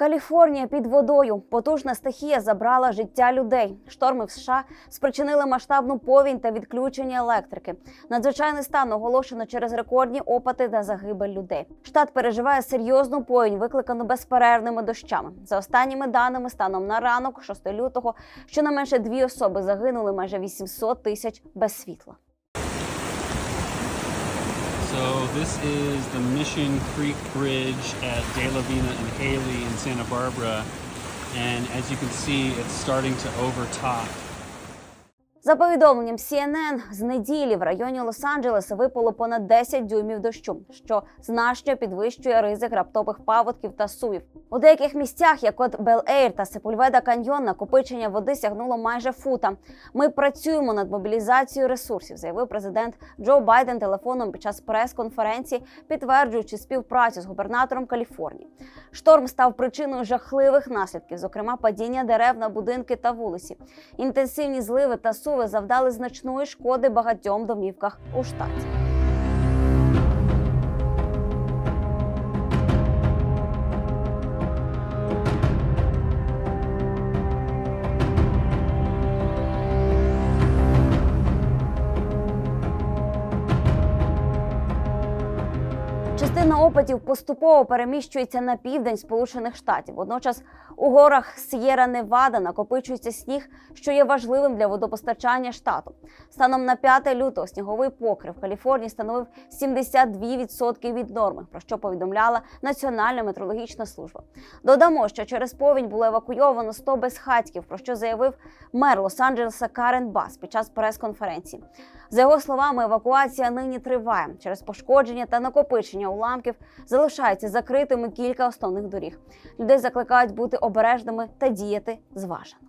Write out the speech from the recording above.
Каліфорнія під водою. Потужна стихія забрала життя людей. Шторми в США спричинили масштабну повінь та відключення електрики. Надзвичайний стан оголошено через рекордні опати та загибель людей. Штат переживає серйозну повінь, викликану безперервними дощами. За останніми даними, станом на ранок, 6 лютого, щонайменше дві особи загинули, майже 800 тисяч без світла. So this is the Mission Creek Bridge at De La Vina and Haley in Santa Barbara. And as you can see, it's starting to overtop. За повідомленням CNN, з неділі в районі Лос-Анджелеса випало понад 10 дюймів дощу, що значно підвищує ризик раптових паводків та сувів. У деяких місцях, як от Бел-Ейр та Сепульведа Каньйон, накопичення води сягнуло майже фута. Ми працюємо над мобілізацією ресурсів, заявив президент Джо Байден телефоном під час прес-конференції, підтверджуючи співпрацю з губернатором Каліфорнії. Шторм став причиною жахливих наслідків, зокрема падіння дерев на будинки та вулиці. Інтенсивні зливи та суви завдали значної шкоди багатьом домівках у штаті. Частина опитів поступово переміщується на південь Сполучених Штатів. Водночас у горах С'єра Невада накопичується сніг, що є важливим для водопостачання штату. Станом на 5 лютого сніговий покрив в Каліфорнії становив 72% від норми, про що повідомляла Національна метрологічна служба. Додамо, що через повінь було евакуйовано 100 безхатьків, про що заявив мер Лос-Анджелеса Карен Бас під час прес-конференції. За його словами, евакуація нині триває через пошкодження та накопичення уламків. Залишаються закритими кілька основних доріг. Людей закликають бути обережними та діяти зважено.